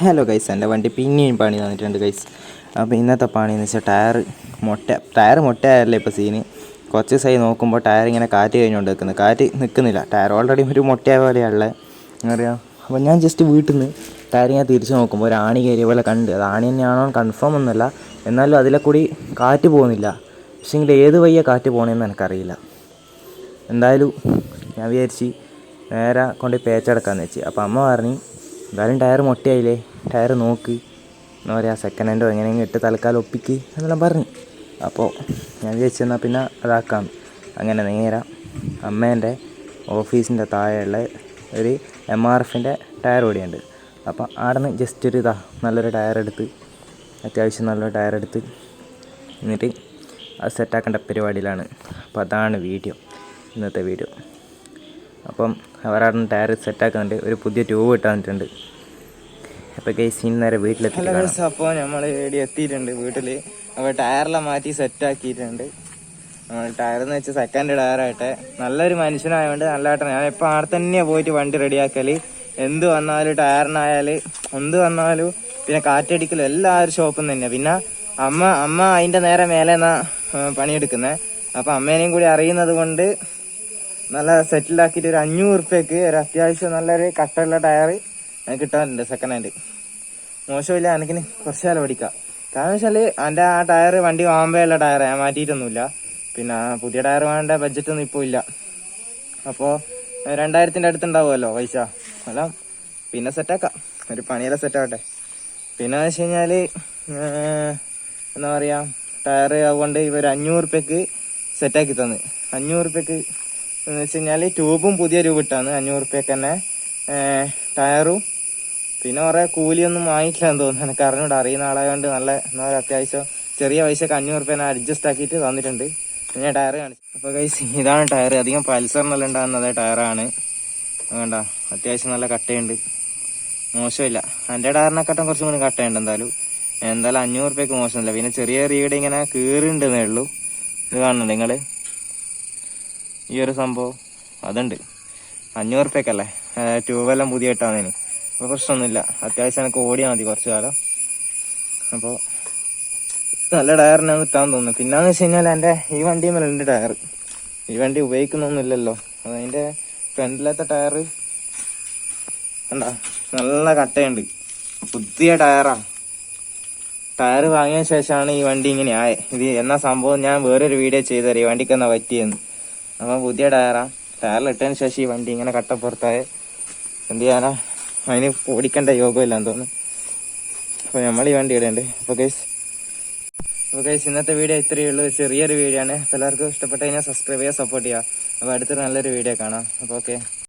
Hello guys എന്റെ വണ്ടി പിന്നെയും പണി തന്നിട്ടുണ്ട് ഗൈസ് അപ്പോൾ ഇന്നത്തെ പണിയെന്ന് വെച്ചാൽ ടയർ മൊട്ട ടയർ മൊട്ടയായല്ലേ ഇപ്പോൾ സീന് കുറച്ച് ദിവസമായി നോക്കുമ്പോൾ ടയർ ഇങ്ങനെ കാറ്റ് കഴിഞ്ഞുകൊണ്ട് നിൽക്കുന്നത് കാറ്റ് നിൽക്കുന്നില്ല. ടയർ ഓൾറെഡി ഒരു മൊട്ടയായ പോലെയാണുള്ളത് അറിയാം അപ്പോൾ ഞാൻ ജസ്റ്റ് വീട്ടിൽ നിന്ന് ടയർ ഞാൻ തിരിച്ച് നോക്കുമ്പോൾ ഒരു ആണി കയറിയ പോലെ കണ്ട്. അത് ആണി തന്നെയാണോ കൺഫേം ഒന്നുമല്ല. എന്നാലും അതിലെ കൂടി കാറ്റ് പോകുന്നില്ല. പക്ഷേങ്കിൽ ഏത് വയ്യ കാറ്റ് പോകണമെന്ന് എനിക്കറിയില്ല. എന്തായാലും ഞാൻ വിചാരിച്ച് നേരെ കൊണ്ട് പേച്ചടക്കാന്ന് വെച്ച്. അപ്പോൾ അമ്മ പറഞ്ഞു എന്തായാലും ടയർ മൊട്ടയായില്ലേ? ടയർ നോക്ക്. എന്താ പറയുക സെക്കൻഡ് ഹാൻഡോ എങ്ങനെയെങ്കിലും ഇട്ട് തൽക്കാലം ഒപ്പിക്ക് എന്നെല്ലാം പറഞ്ഞു. അപ്പോൾ ഞാൻ വിചാരിച്ചു എന്നാൽ പിന്നെ അതാക്കാം. അങ്ങനെ നേരെ. അമ്മേന്റെ ഓഫീസിന്റെ താഴെയുള്ള ഒരു എം ആർ എഫിന്റെ ടയർ ഓടിയുണ്ട് അപ്പോൾ അവിടെ നിന്ന് ജസ്റ്റ് ഒരു ഇതാ നല്ലൊരു ടയർ എടുത്ത് അത്യാവശ്യം നല്ലൊരു ടയർ എടുത്ത് എന്നിട്ട് അത് സെറ്റാക്കേണ്ട പരിപാടിയിലാണ്. അപ്പോൾ അതാണ് വീഡിയോ ഇന്നത്തെ വീഡിയോ. അപ്പം അവരവിടെ ടയർ സെറ്റാക്കുന്നുണ്ട്. ഒരു പുതിയ ട്യൂബ് ഇട്ട് തന്നിട്ടുണ്ട് അപ്പോൾ ഗൈസ് ഇന്ന് നേരെ വീട്ടിലെത്തി അപ്പോൾ നമ്മൾ ഇവിടെ എത്തിയിട്ടുണ്ട് വീട്ടിൽ അപ്പോൾ ടയറെല്ലാം മാറ്റി സെറ്റ് ആക്കിയിട്ടുണ്ട്. നമ്മൾ ടയർ എന്ന് വെച്ചാൽ സെക്കൻഡ് ടയറായിട്ട് നല്ലൊരു മനുഷ്യനായതുകൊണ്ട് നല്ലതായിട്ട് ഞാൻ എപ്പോൾ ആടെ തന്നെയാണ് പോയിട്ട് വണ്ടി റെഡിയാക്കൽ. എന്ത് വന്നാലും ടയറിനായാൽ എന്ത് വന്നാലും പിന്നെ കാറ്റടിക്കലും എല്ലാവരും ഷോപ്പിൽ തന്നെയാണ് പിന്നെ അമ്മ അമ്മ അതിന്റെ നേരെ മേലെ പണിയെടുക്കുന്നത് അപ്പോൾ അമ്മേനെയും കൂടി അറിയുന്നത് കൊണ്ട് നല്ല സെറ്റിലാക്കിയിട്ട് ഒരു അഞ്ഞൂറ് റുപ്യക്ക് ഒരു അത്യാവശ്യം നല്ലൊരു കട്ടുള്ള ടയർ കിട്ടാറുണ്ട് സെക്കൻഡ് ഹാൻഡ് മോശമില്ല എനിക്കിന് കുറച്ച് കാലം ഓടിക്കാം കാരണം വെച്ചാൽ എന്റെ ആ ടയർ വണ്ടി വാങ്ങുമ്പോഴുള്ള ടയർ ഞാൻ മാറ്റിയിട്ടൊന്നുമില്ല. പിന്നെ പുതിയ ടയർ വേണ്ട ബഡ്ജറ്റ് ഒന്നും ഇപ്പോൾ ഇല്ല. അപ്പോൾ രണ്ടായിരത്തിന്റെ അടുത്തുണ്ടാവുമല്ലോ പൈസ. അല്ല പിന്നെ സെറ്റാക്കാം ഒരു പണിയെല്ലാം സെറ്റാവട്ടെ പിന്നെ വെച്ച് കഴിഞ്ഞാൽ എന്താ പറയുക ടയർ അതുകൊണ്ട് ഇവർ അഞ്ഞൂറ് റുപ്യക്ക് സെറ്റാക്കി തന്ന്. അഞ്ഞൂറ് റുപ്യക്ക് എന്ന് വെച്ച് കഴിഞ്ഞാൽ ട്യൂബും പുതിയ ട്യൂബ് ഇട്ടാന്ന് അഞ്ഞൂറ് റുപ്യക്ക് തന്നെ ടയറും പിന്നെ കുറെ കൂലിയൊന്നും വാങ്ങിക്കാൻ എന്ന് തോന്നുന്നു. എനിക്ക് അറിഞ്ഞൂടെ. അറിയുന്ന ആളായതുകൊണ്ട് നല്ല പറയുക അത്യാവശ്യം ചെറിയ പൈസക്ക് അഞ്ഞൂറ് റുപ്യ അഡ്ജസ്റ്റ് ആക്കിയിട്ട് തന്നിട്ടുണ്ട്. പിന്നെ ടയർ കാണിച്ചു. അപ്പോൾ കൈസ് ഇതാണ് ടയർ അധികം പൾസറിനെല്ലാം ഉണ്ടാകുന്നത് ടയറാണ്. വേണ്ട അത്യാവശ്യം നല്ല കട്ടയുണ്ട്. മോശമില്ല. എന്റെ ടയറിനെക്കാട്ടും കുറച്ചും കൂടി കട്ടയുണ്ട് എന്തായാലും. എന്തായാലും അഞ്ഞൂറ് റുപ്യക്ക് മോശമില്ല പിന്നെ ചെറിയ റീഡ് ഇങ്ങനെ കീറുണ്ടെന്നേ ഉള്ളൂ. ഇത് കാണുന്നുണ്ട് നിങ്ങൾ ഈ ഒരു സംഭവം. അതുണ്ട്. അഞ്ഞൂറ് റുപ്യക്കല്ലേ ട്യൂബെല്ലാം പുതിയ ഇട്ടാന്നതിന് അപ്പോൾ പ്രശ്നമൊന്നുമില്ല. അത്യാവശ്യം എനിക്ക് ഓടിയാൽ മതി കുറച്ച് കാലം. അപ്പോൾ നല്ല ടയറിനാണ് കിട്ടാൻ തോന്നുന്നു. പിന്നെന്ന് വെച്ച് കഴിഞ്ഞാൽ എന്റെ ഈ വണ്ടി മേലുണ്ട് ടയർ. ഈ വണ്ടി ഉപയോഗിക്കുന്നൊന്നുമില്ലല്ലോ. അതിന്റെ ഫ്രണ്ടിലത്തെ ടയർ കണ്ട? നല്ല കട്ടയുണ്ട്. പുതിയ ടയറാ. ടയർ വാങ്ങിയ ശേഷമാണ് ഈ വണ്ടി ഇങ്ങനെ ആയത് ഇത് എന്നാ സംഭവം? ഞാൻ വേറൊരു വീഡിയോ ചെയ്തുതരാം. ഈ വണ്ടിക്ക് എന്നാ പറ്റിയെന്ന്. അപ്പം പുതിയ ടയറാ. ടയറിലിട്ടതിന് ശേഷം ഈ വണ്ടി ഇങ്ങനെ കട്ടപ്പുറത്തായ. എന്ത് ചെയ്യാനാ? അതിന് ഓടിക്കേണ്ട യോഗമില്ലാന്ന് തോന്നുന്നു. അപ്പോൾ നമ്മൾ ഈ വണ്ടി ഇടണ്ട്. അപ്പോൾ ഗൈസ് അപ്പോൾ ഗൈസ് ഇന്നത്തെ വീഡിയോ ഇത്രയേ ഉള്ളൂ. ചെറിയൊരു വീഡിയോ ആണ്. എല്ലാവർക്കും ഇഷ്ടപ്പെട്ട് കഴിഞ്ഞാൽ സബ്സ്ക്രൈബ് ചെയ്യുക സപ്പോർട്ട് ചെയ്യുക. അപ്പോൾ അടുത്തൊരു നല്ലൊരു വീഡിയോ കാണാം. അപ്പോൾ ഓക്കെ